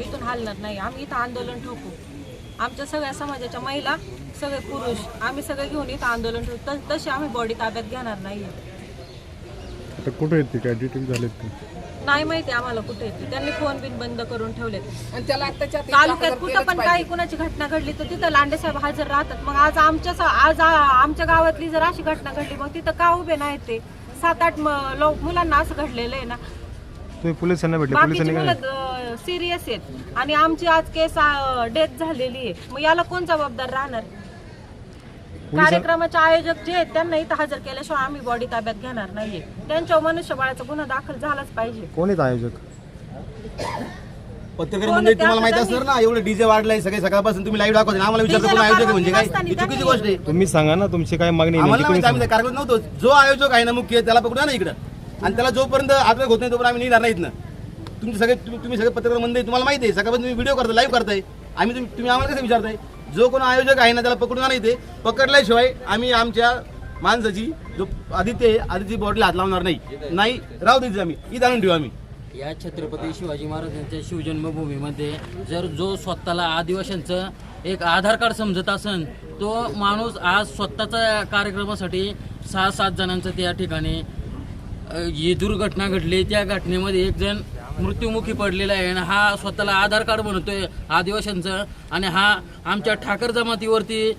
इथून हलणार नाही. आम्ही इथं आंदोलन ठोकू. आमच्या सगळ्या समाजाच्या महिला सगळे पुरुष आम्ही सगळे घेऊन इथं आंदोलन ठेवू. त- तशी आम्ही बॉडी ताब्यात घेणार नाही आता कुठे येते काय डिटेल झालेत नाही माहिती आम्हाला कुठे येते त्यांनी फोन बिन बंद करून ठेवलेत. आणि त्याला आत्ताच्या आता तालुक्यात कुठं पण. काही कुणाची घटना घडली तर तिथं लांडे साहेब हजर राहतात. मग आज आमच्या आज आमच्या गावातली जर अशी घटना घडली मग तिथं का उभे नाही ते? सात आठ मुलांना असं घडलेलं आहे ना. तुम्ही पोलिसांना भेटले. पोलिसांनी सिरियस आहेत. आणि आमची आज केस डेथ झालेली आहे. मग याला कोण जबाबदार राहणार? कार्यक्रमाचे आयोजक जे आहेत त्यांना इथं हजर केल्याशिवाय आम्ही बॉडी ताब्यात घेणार नाहीये. त्यांच्यावर मनुष्यबळाचा गुन्हा दाखल झालाच पाहिजे. कोण आहेत आयोजक? पत्रकार त्या तुम्हाला माहिती असणार ना एवढं डीजे वाढलंय सगळे सकाळपासून तुम्ही लाईव्ह दाखवते आम्हाला विचारतो कोण आयोजक म्हणजे काय? ही चुकीची गोष्ट आहे. तुम्ही सांगा ना तुमची काय मागणी आहे आम्हाला नेमकी नाही तुम्ही माहिती, आम्ही त्या कार्यक्रमात नव्हतो. जो आयोजक आहे ना मुख्य त्याला पकडूया ना इकडं. आणि त्याला जोपर्यंत आत्मक होत नाही तोपर्यंत आम्ही निघणार नाहीत ना तुमचे सगळे तुम्ही तुम्ही सगळे पत्रकार मंडळी तुम्हाला माहिती आहे सकाळपासून तुम्ही व्हिडिओ करताय लाईव्ह करताय. आम्ही तुम्ही तुम्ही आम्हाला कसं विचारताय? जो कोण आयोजक आहे ना त्याला पकडून नाही ते पकडल्याशिवाय आम्ही आमच्या माणसाची जो आदित्य आहे आदित्य बॉडीला हात लावणार नाही. नाही राहू द्यायचं आम्ही. इथं आणून ठेवू आम्ही. या छत्रपती शिवाजी महाराजांच्या शिवजन्मभूमीमध्ये जर जो स्वतःला आदिवासींचं एक आधार कार्ड समजत असन तो माणूस आज स्वतःच्या कार्यक्रमासाठी सहा सात जणांचं त्या ठिकाणी अ, ही दुर्घटना घडली. त्या घटनेमध्ये एक जण मृत्युमुखी पडलेला आहे आणि हा स्वतःला आधार कार्ड बनवतोय आदिवासींचं आणि हा आमच्या ठाकर जमातीवरती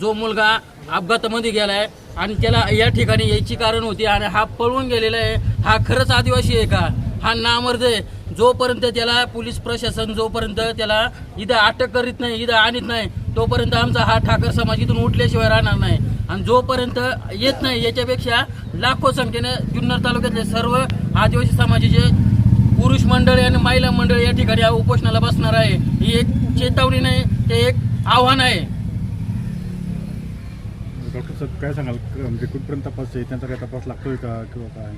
जो मुलगा अपघातामध्ये गेलाय आणि त्याला या ठिकाणी यायची कारण होती आणि हा पळून गेलेला आहे. हा खरंच आदिवासी आहे का? हा नामर्द आहे. जोपर्यंत त्याला पोलीस प्रशासन जोपर्यंत त्याला इथं अटक करीत नाही इथं आणत नाही तोपर्यंत आमचा हा ठाकर समाज इथून उठल्याशिवाय राहणार नाही. आणि जोपर्यंत येत नाही याच्यापेक्षा लाखो संख्येने जुन्नर तालुक्यातले सर्व आदिवासी समाजाचे पुरुष मंडळी आणि महिला मंडळी या ठिकाणी उपोषणाला बसणार आहे. ही एक चेतावणी नाही ते एक आव्हान आहे. डॉक्टर साहेब काय सांगाल? म्हणजे कुठपर्यंत तपास आहे? त्यांचा काय तपास लागतोय का किंवा काय?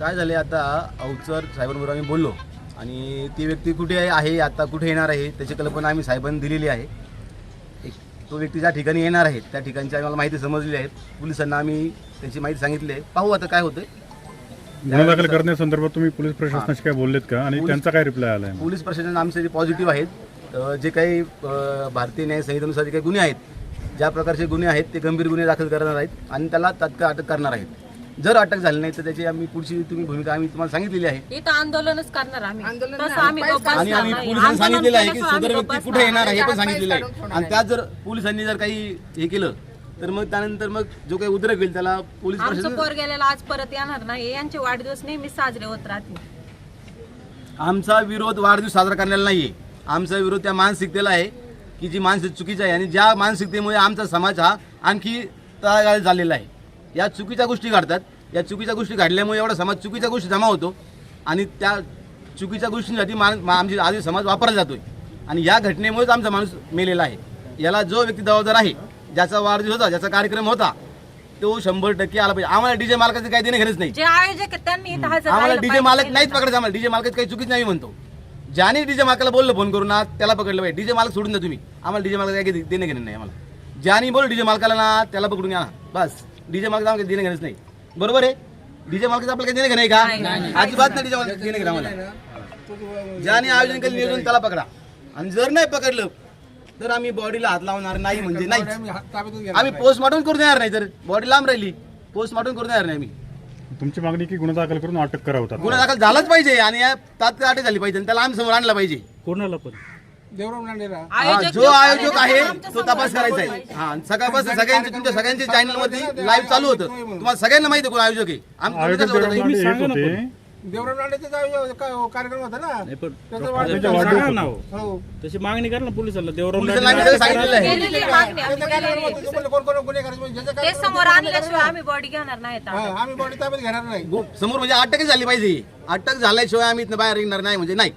काय झाले आता? अवचर साहेबांबरोबर आम्ही बोललो. आणि ती व्यक्ती कुठे आहे- आता कुठे येणार आहे? त्याची कल्पना आम्ही साहेबांनी दिलेली आहे. एक तो व्यक्ती ज्या ठिकाणी येणार आहे त्या ठिकाणची आम्हाला माहिती समजलेली आहे. पोलिसांना आम्ही त्याची माहिती सांगितली आहे. पाहू आता काय होतंय. गुन्हा दाखल करण्यासंदर्भात तुम्ही पोलीस प्रशासनाशी काय बोललेत का? आणि त्यांचा काय रिप्लाय आलाय? पोलीस प्रशासन आमचे जे पॉझिटिव्ह आहेत. अ, जे काही अ, भारतीय न्याय संहितेनुसार जे काही गुन्हे आहेत ज्या प्रकारचे गुन्हे आहेत ते गंभीर गुन्हे दाखल करणार आहेत आणि त्याला तात्काळ अटक करणार आहेत. जर अटक झाली नाही तर त्याची आम्ही पुढची तुम्ही भूमिका आम्ही तुम्हाला सांगितलेली आहे. इथं आंदोलनच करणार आम्ही. तसं आणि आम्ही नाही. पोलिसांनी आंदोलन सांगितलेलं आहे की सदर आम्ही व्यक्ती कुठे येणार आहे हे पण. सांगितलेलं आहे. आणि त्यात जर पोलिसांनी जर काही हे केलं तर मग त्यानंतर मग जो काही उद्रेक होईल त्याला पोलीस आमचं प्रशासन पोर गेलेला आज परत येणार नाही. यांचे वाढदिवस नेहमी साजरे होत राहतील. आमचा विरोध वाढदिवस साजरा करण्याला नाहीये. आमचा विरोध त्या मानसिकतेला आहे की जी मानसिक चुकीची आहे. आणि ज्या मानसिकतेमुळे आमचा समाज हा आणखी तळागाळ झालेला आहे. या चुकीच्या गोष्टी घडतात. या चुकीच्या गोष्टी घडल्यामुळे एवढा समाज चुकीच्या गोष्टी जमा होतो. आणि त्या चुकीच्या गोष्टींसाठी मान मा- आमची आधी समाज वापरला जातोय. आणि या घटनेमुळेच आमचा माणूस मेलेला आहे. याला जो व्यक्ती जबाबदार आहे ज्याचा वाढदिवस होता ज्याचा कार्यक्रम होता तो शंभर टक्के आला पाहिजे. आम्हाला डीजे मालकाचे काही देणे घेणंच नाही. जे आयोजक आहेत त्यांनी इथं हजर आम्हाला राहिलं डीजे पाहिजे. मालक नाहीच. पकडायचं आम्हाला. डीजे मालकाचं काही चुकीच नाही म्हणतो. ज्याने डीजे मालकाला बोललं फोन करून ना त्याला पकडलं पाहिजे. डीजे मालक सोडून द्या तुम्ही. आम्हाला डीजे मालक काही देणं घेणं नाही आम्हाला. ज्याने बोल डीजे मालकाला ना त्याला पकडून घ्या ना. बस. डीजे मालक आम्हाला काही देणं घेणंच नाही. बरोबर आहे? डीजे मालकाचं आपल्याला काही देणं घेणं आहे का? अजिबात नाही डीजे मालक देणं घेणं आम्हाला. ज्याने आयोजन केलं नियोजन त्याला पकडा. आणि जर नाही पकडलं तर आम्ही बॉडीला हात लावणार नाही म्हणजे नाही आम्ही पोस्टमॉर्टम करून देणार नाही तर बॉडी लांब राहिली. पोस्टमॉर्टम करून देणार नाही आम्ही. तुमची मागणी की गुन्हा दाखल करून अटक करावतात गुन्हा दाखल झालाच पाहिजे आणि या तात्काळ अटक झाली पाहिजे आणि त्याला आम्ही समोर आणला पाहिजे. कोणाला पण? हा, जो आयोजक आहे तो तपास करायचा. आहे. हा सकाळपासून सगळ्यांचे तुमच्या सगळ्यांच्या चॅनलमध्ये लाईव्ह चालू होतं. तुम्हाला सगळ्यांना माहिती आहे कोण आयोजक आहे. आम्ही आयोजक कसं बोलतो? देवराम लांडे येत होते. देवराम लांडेचा जो का- कार्यक्रम होता ना त्याचा त्यांच्या वाढदिवस वाढदिवस होता. होता. हो तशी मागणी करा ना पोलिसांना देवराम पोलिसांना आम्ही सगळं सांगितलेलं आहे केलेली आहे मागणी आम्ही त्याचा केलेली आहे. कार्यक्रम होता. कोण कोण गुन्हे करायचे म्हणजे ज्याचा ते कार्यक्रम समोर होता, आणल्याशिवाय आम्ही बॉडी घेणार हा. आम्ही बॉडी ताब्यात घेणार नाही समोर म्हणजे अटकच झाली पाहिजे अटक झाल्याशिवाय आम्ही इथनं बाहेर निघणार नाही म्हणजे नाही